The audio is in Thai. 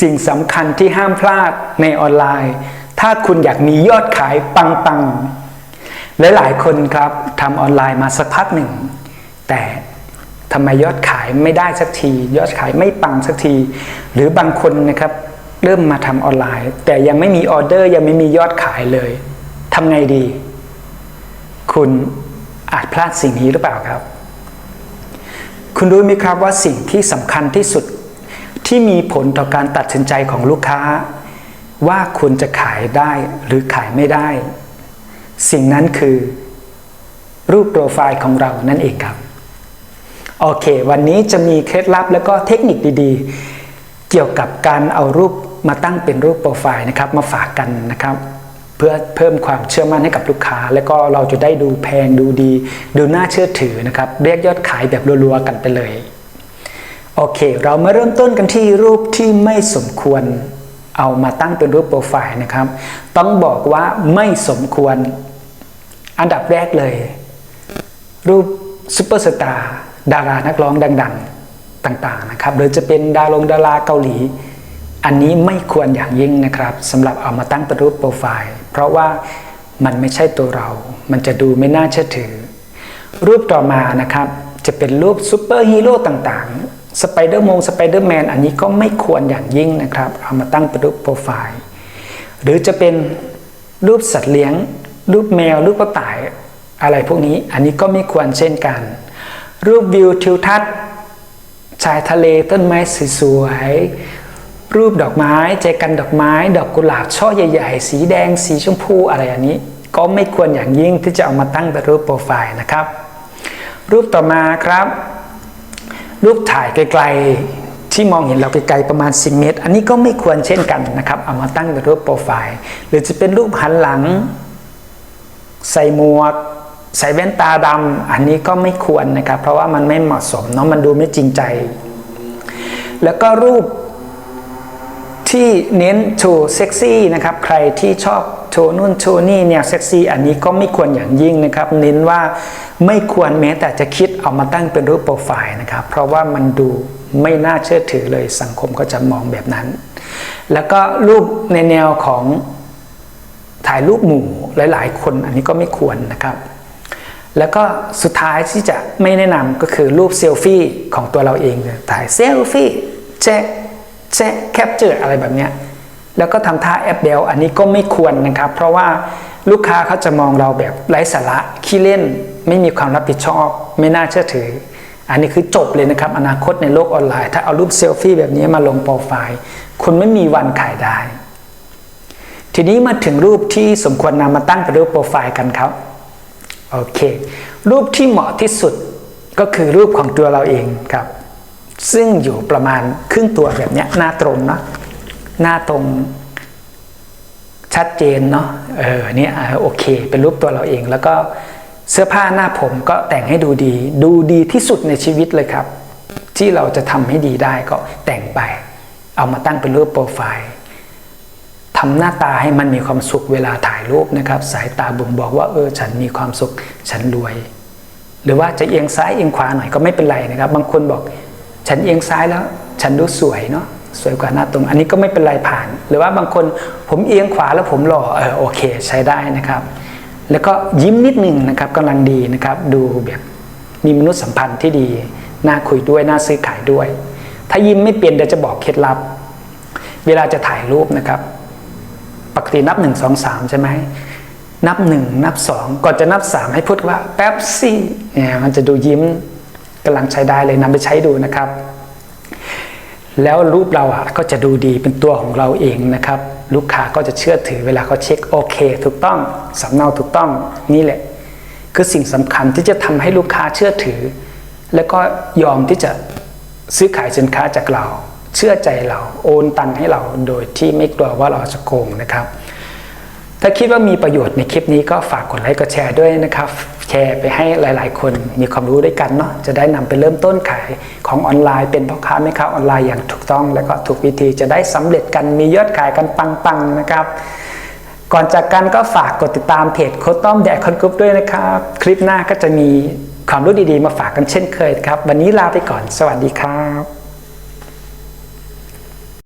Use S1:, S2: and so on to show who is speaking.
S1: สิ่งสำคัญที่ห้ามพลาดในออนไลน์ ถ้าคุณอยากมียอดขายปังๆหลายๆคนครับทำออนไลน์มาสักพักหนึ่ง แต่ทำไมยอดขายไม่ได้สักที ยอดขายไม่ปังสักที หรือบางคนนะครับเริ่มมาทำออนไลน์ แต่ยังไม่มีออเดอร์ยังไม่มียอดขายเลยทำไงดี คุณอาจพลาดสิ่งนี้หรือเปล่าครับ คุณรู้ไหมครับว่าสิ่งที่สำคัญที่สุด ที่มีผลต่อการตัดสินใจของลูกค้า ว่าคุณจะขายได้หรือขายไม่ได้ สิ่งนั้นคือ รูปโปรไฟล์ของเรานั่นเองครับ โอเค วันนี้จะมีเคล็ดลับแล้วก็เทคนิคดีๆ เกี่ยวกับการเอารูปมาตั้งเป็นรูปโปรไฟล์นะครับ มาฝากกันนะครับ เพื่อเพิ่มความเชื่อมั่นให้กับลูกค้า แล้วก็เราจะได้ดูแพงดูดี ดูน่าเชื่อถือนะครับ เรียกยอดขายแบบรัวๆกันไปเลย โอเค เรามาเริ่มต้นกันที่รูปที่ไม่สมควร เอามาตั้งเป็นรูปโปรไฟล์นะครับ ต้องบอกว่าไม่สมควร อันดับแรกเลย รูปซูเปอร์สตาร์ดารานักร้องดัง ๆต่างๆนะครับหรือจะเป็นดารงดาราเกาหลี อันนี้ไม่ควรอย่างยิ่งนะครับสำหรับเอามาตั้งเป็นรูปโปรไฟล์ เพราะว่ามันไม่ใช่ตัวเรา มันจะดูไม่น่าเชื่อถือ รูปต่อมานะครับจะเป็นรูปซูเปอร์ฮีโร่ต่างๆ สไปเดอร์มงสไปเดอร์แมนอันนี้ก็ไม่ควรอย่างยิ่งนะครับ เอามาตั้งเป็นรูปโปรไฟล์ หรือจะเป็นรูปสัตว์เลี้ยง รูปแมว รูปกระต่ายอะไรพวกนี้ อันนี้ก็ไม่ควรเช่นกัน รูปวิวทิวทัศน์ชายทะเลต้นไม้สวยๆรูปดอกไม้ใจกันดอกไม้ ดอกกุหลาบช่อใหญ่ ๆ สีแดงสีชมพูอะไรอันนี้ ก็ไม่ควรอย่างยิ่งที่จะเอามาตั้งเป็นรูปโปรไฟล์นะครับ รูปต่อมาครับ รูปถ่ายไกลๆ ที่มองเห็นเราไกลๆประมาณ 10 เมตร อันนี้ก็ไม่ควรเช่นกันนะครับ เอามาตั้งเป็นรูปโปรไฟล์ หรือจะเป็นรูปหันหลัง ใส่หมวก ใส่แว่นตาดำอันนี้ก็ไม่ควรนะครับ เพราะว่ามันไม่เหมาะสมเนาะมันดูไม่จริงใจ แล้วก็รูป ที่เน้นโชว์เซ็กซี่นะครับ ใครที่ชอบโชว์นู่นโชว์นี่เนี่ยเซ็กซี่อันนี้ก็ไม่ควรอย่างยิ่งนะครับ เน้นว่าไม่ควรแม้แต่จะคิดเอามาตั้งเป็นรูปโปรไฟล์นะครับ เพราะว่ามันดูไม่น่าเชื่อถือเลยสังคมก็จะมองแบบนั้น แล้วก็รูปในแนวของถ่ายรูปหมู่หลาย ๆ คนอันนี้ก็ไม่ควรนะครับ แล้วก็สุดท้ายที่จะไม่แนะนำก็คือรูปเซลฟี่ของตัวเราเองถ่ายเซลฟี่แชะ แชะแคปเจอร์อะไรแบบเนี้ยแล้วก็ทำท่าแอปเดลอันนี้ก็ไม่ควรนะครับ เพราะว่าลูกค้าเขาจะมองเราแบบไร้สาระขี้เล่น ไม่มีความรับผิดชอบ ไม่น่าเชื่อถือ อันนี้คือจบเลยนะครับ อนาคตในโลกออนไลน์ ถ้าเอารูปเซลฟี่แบบนี้มาลงโปรไฟล์คุณไม่มีวันขายได้ ทีนี้มาถึงรูปที่สมควรนำมาตั้งเป็นรูปโปรไฟล์กันครับโอเค รูปที่เหมาะที่สุดก็คือรูปของตัวเราเองครับ ซึ่งอยู่ประมาณครึ่งตัวแบบนี้หน้าตรงเนาะหน้าตรงชัดเจนเนาะเออเนี่ยโอเค เป็นรูปตัวเราเอง แล้วก็เสื้อผ้าหน้าผมก็แต่งให้ดูดี ดูดีที่สุดในชีวิตเลยครับ ที่เราจะทำให้ดีได้ก็แต่งไป เอามาตั้งเป็นรูปโปรไฟล์ทำหน้าตาให้มันมีความสุขเวลาถ่ายรูปนะครับ สายตาบ่งบอกว่าเออฉันมีความสุขฉันรวย หรือว่าจะเอียงซ้ายเอียงขวาหน่อยก็ไม่เป็นไรนะครับ บางคนบอก ฉันเอียงซ้ายแล้ว ฉันดูสวยเนาะสวยกว่าหน้าตรง อันนี้ก็ไม่เป็นไรผ่าน หรือว่าบางคนผมเอียงขวาแล้วผมหล่อเออโอเค ใช้ได้นะครับ แล้วก็ยิ้มนิดหนึ่งนะครับกำลังดีนะครับ ดูแบบมีมนุษยสัมพันธ์ที่ดีน่าคุยด้วยน่าซื้อขายด้วย ถ้ายิ้มไม่เปลี่ยนเดี๋ยวจะบอกเคล็ดลับ เวลาจะถ่ายรูปนะครับ ปกตินับหนึ่งสองสามใช่ไหมนับหนึ่งนับสองก่อนจะนับสามให้พูดว่าแป๊บซี่เนี่ยมันจะดูยิ้ม กำลังใช้ได้เลยนำไปใช้ดูนะครับ แล้วรูปเราอะก็จะดูดีเป็นตัวของเราเองนะครับ ลูกค้าก็จะเชื่อถือเวลาเขาเช็คโอเค ถูกต้องสำเนาถูกต้องนี่แหละ คือสิ่งสำคัญที่จะทำให้ลูกค้าเชื่อถือ แล้วก็ยอมที่จะซื้อขายสินค้าจากเรา เชื่อใจเราโอนตังให้เราโดยที่ไม่กลัวว่าเราจะโกงนะครับ ถ้าคิดว่ามีประโยชน์ในคลิปนี้ก็ฝากกดไลค์กดแชร์ด้วยนะครับ แชร์ไปให้หลาย ๆ คนมีความรู้ด้วยกันเนาะจะได้นำไปเริ่มต้นขายของออนไลน์ เป็นพ่อค้าแม่ค้าออนไลน์อย่างถูกต้อง และก็ถูกวิธีจะได้สำเร็จกันมียอดขายกันปัง ๆ นะครับ ก่อนจากกันก็ฝากกดติดตามเพจโคต้อมแดกคอนกรุ๊ปด้วยนะครับ คลิปหน้าก็จะมีความรู้ดี ๆ มาฝากกันเช่นเคยครับ วันนี้ลาไปก่อน สวัสดีครับ